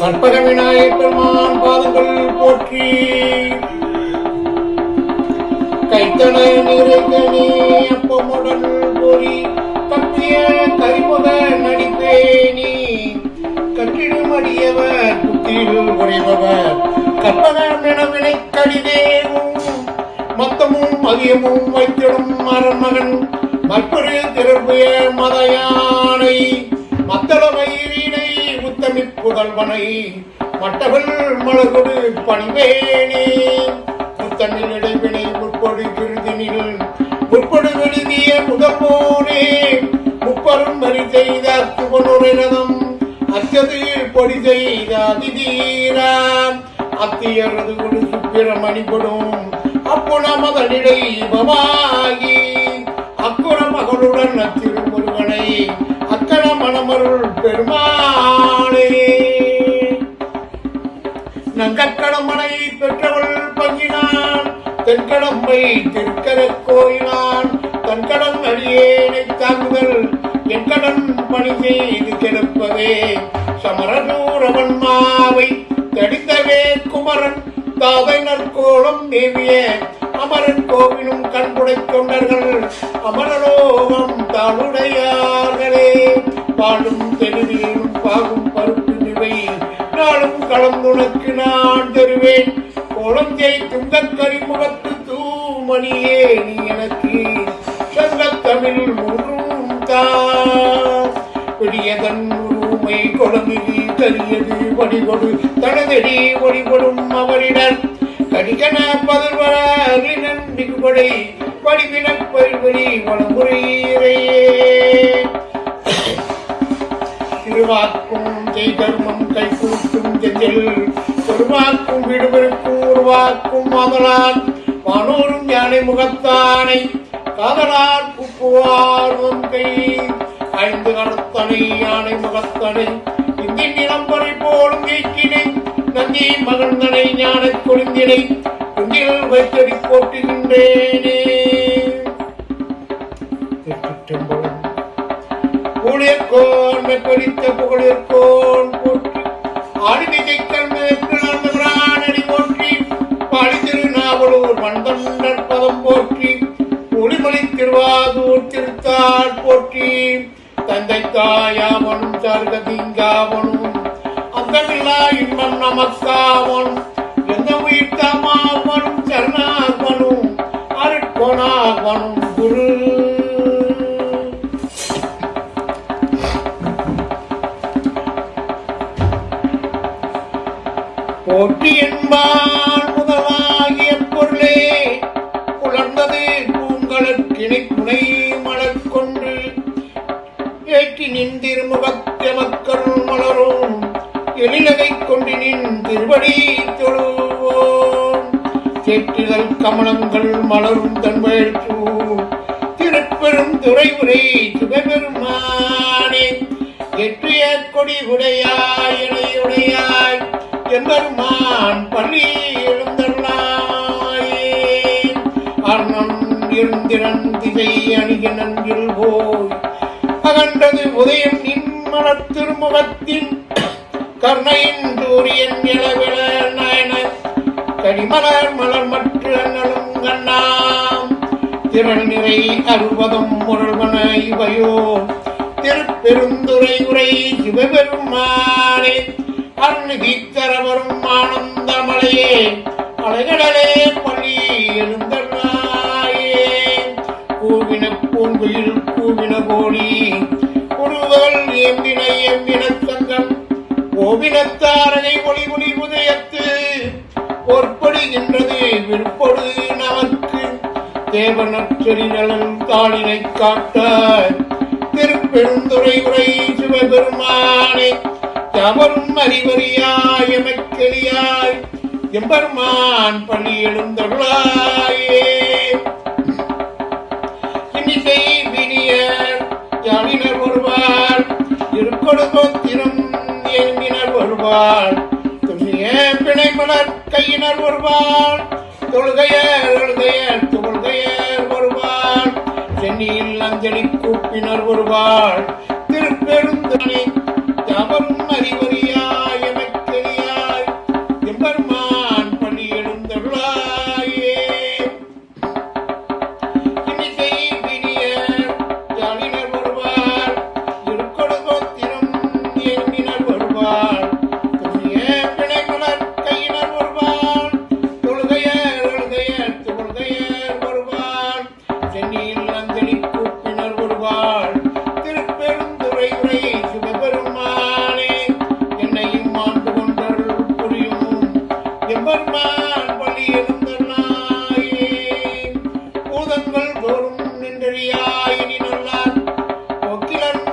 கற்பக விநாயகர் பெருமான் பாதங்கள் போற்றி. கைத்தனை நிறைகனே அப்பமுடன் பொறி தப்பிய கரிமுக நடிப்பேனி. கட்டிடும் அடியவர் புத்தியில் குறைபவர் கற்பகம் என கடிதேவும் மத்தமும் மதியமும் வைத்திடும் மரமகன். மற்பொரு திறப்புய மதையானை. மத்தளவை முத்தமி புதல்வனை மட்டவள் மலகுடு பணிவேணி புத்தனில் இடைவினை முற்பொடு கிருதினில் முற்பொடு விழுதிய முதல்வோனே முப்பரும் வரி செய்த சுபனுரதம் அச்சது பொடி செய்த அதிதீராம். அத்தியரது கொடு சுப்பிரமணிபடும் அப்புணமதனிடை பவாகி தென்கடம்பை திருக்கரக் கோயிலான் தன்கடன் அடியேனை தாங்குதல் என் கடன் பணி செய்து கிடப்பதே. சமரதூரவன் மாவை தடித்தவே குமரன் தாதை நற்கோளம் தேவிய அமரன் கோவிலும் கண்புடை தொண்டர்கள் அமரலோகம் தாளுடையார்களே. பாடும் தெருவிலும் பாகும் பருப்பு நிவை நாளும் கலந்துனக்கு நான் தருவேன். குழந்தை துங்கக் தூ மணியே நீ எனக்கு சங்கத் தமிழ் முழும் தாடியதன் உருமை குழந்தை கரியது வடிகொடு. தனதடி ஒடிபடும் அவரிடம் கடிகன பதர்வரின் மிகுபடை வடிவினப் பல்வழி வளமுறையே திருவாக்கும் செய்தர்மம் கைகூட்டும் செஞ்சல் பெருவாக்கும் விடுவிருக்கும் உருவாக்கும் அமலான் மனோரும் யானை முகத்தானை காதலார் குப்புவார் கை ஐந்து கடத்தனை யானை முகத்தனை இந்தின் நிலம்பரை போலும் நீக்கினை நந்தி மகந்தனை ஞானக் கொழுந்தினை குஞ்சில் வைத்தடி போட்டுகின்றேனே ஒளிமொழி திருவாதூர் போற்றி. தந்தை தாயாவனும் சர்கதிங்காவனும் அந்தமில்லா இன்பம் நமக்காவனும் கமலங்கள் மலரும் தன்வழ் திருப்பெரும் துறை உரை சிவபெருமானே எற்றிய கொடி உடையாய் இணையுடையாய் எம்பெருமான் பள்ளி எழுந்தருளாயே அர்ணன் இருந்திரன் திசை அணிக நன்றில் போய் அகன்றது உதயம் நின்மலத் திருமுகத்தின் திரள் நிறை அறுபதம் முரல்வன இவையோ. திருப்பெருந்துரை உரை சிவபெருமானே அருள்கித்தரவரும் ஆனந்தமலையே அலைகடலே பழி எழுந்தருளாயே. கூவின பூங்குயில் கூவின கோடி குருவல் எம்பின எம்பின சங்கம் கோவினத்தாரனை ஒளி ஒளி உதயத்து பொற்படுகின்றது விற்பொழுது தேவனற்றறி நலன் தாளினை காட்ட திருப்பெருந்துரை உரை சிவபெருமானை தவறும் அறிவறியாய் எமக்கெளியாய் எம்பெருமான் பள்ளி எழுந்தருளாயே. இன்னிசை வினியர் யாழினர் வருவார் இருக்கொடு எங்கினர் ஏங்கினர் வருவார் துணிய பிணை மலர் கையினர் வருவார் தொழுகையர் எழுதையர் தொழுகையர் வருவார் சென்னியில் அஞ்சலி கூப்பினர் ஒருவாள் திருப்பெருந்தனை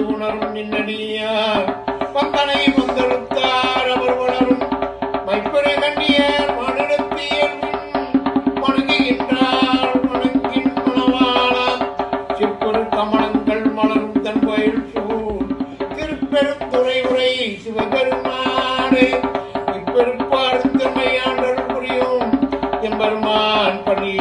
வந்து உணரும் நின்னடியா பந்தனை வந்தெழுத்தார் அவர் வளரும். மைப்பரை கண்டியார் மனெடுத்தியல் வணங்குகின்றார் வணங்கின் மணவாளா சிற்பொருள் கமலங்கள் மலரும் தன் பயில் சூழ் திருப்பெருந்துறை உரை சிவபெருமானே. இப்பெருப்பார் திருமையாண்டல் புரியும். எம்பெருமான் பள்ளி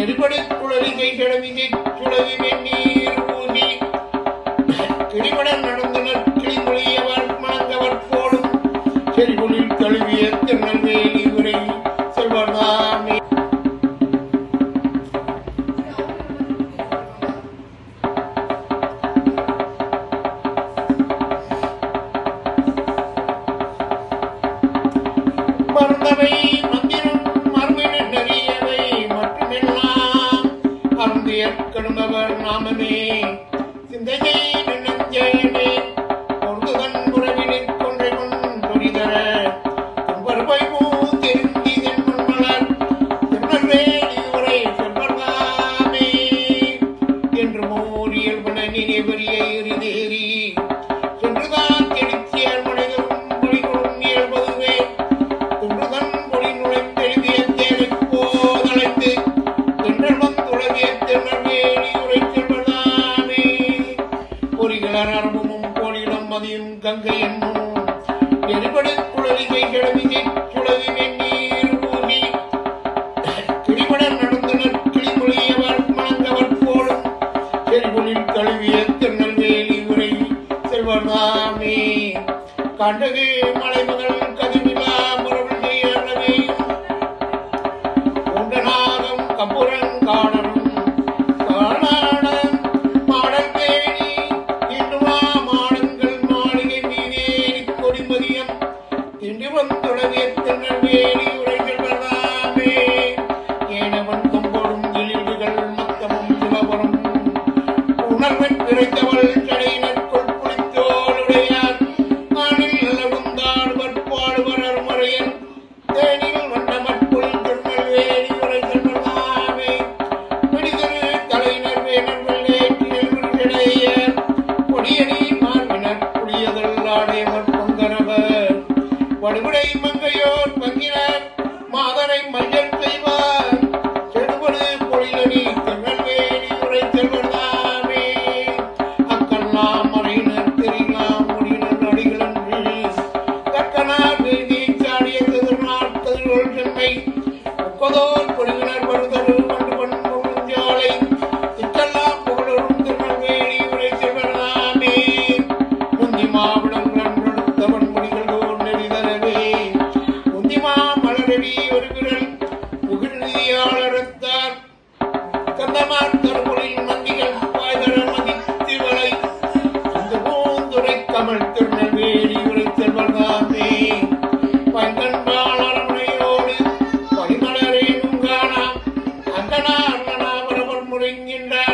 எரிபடை குழவி கை கிழவி குழவி வெந்நீர் ஊதி. கிளிமடன் நடந்தனர் கிளிமொழியவர் மணங்கவர் போலும். செறிகுளில் தழுவிய திருநெல்வேலி உரை செல்வர்தாமே மறந்தவை கயிறு நேரே வடுகுடை மங்கையோர் பங்கினர் மனாபரவர்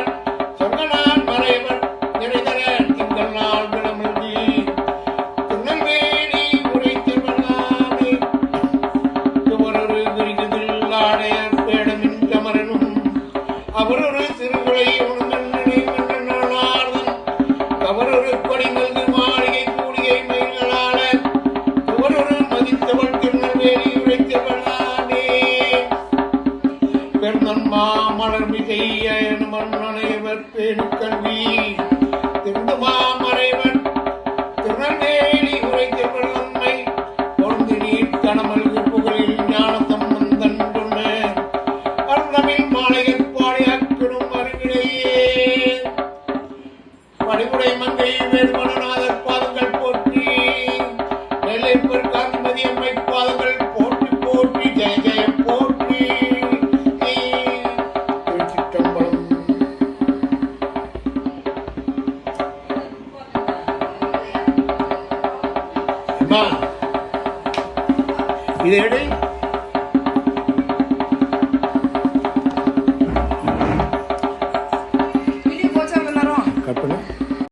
மாமலர் மிகைய மன்னனைவர் பேணு கல்வி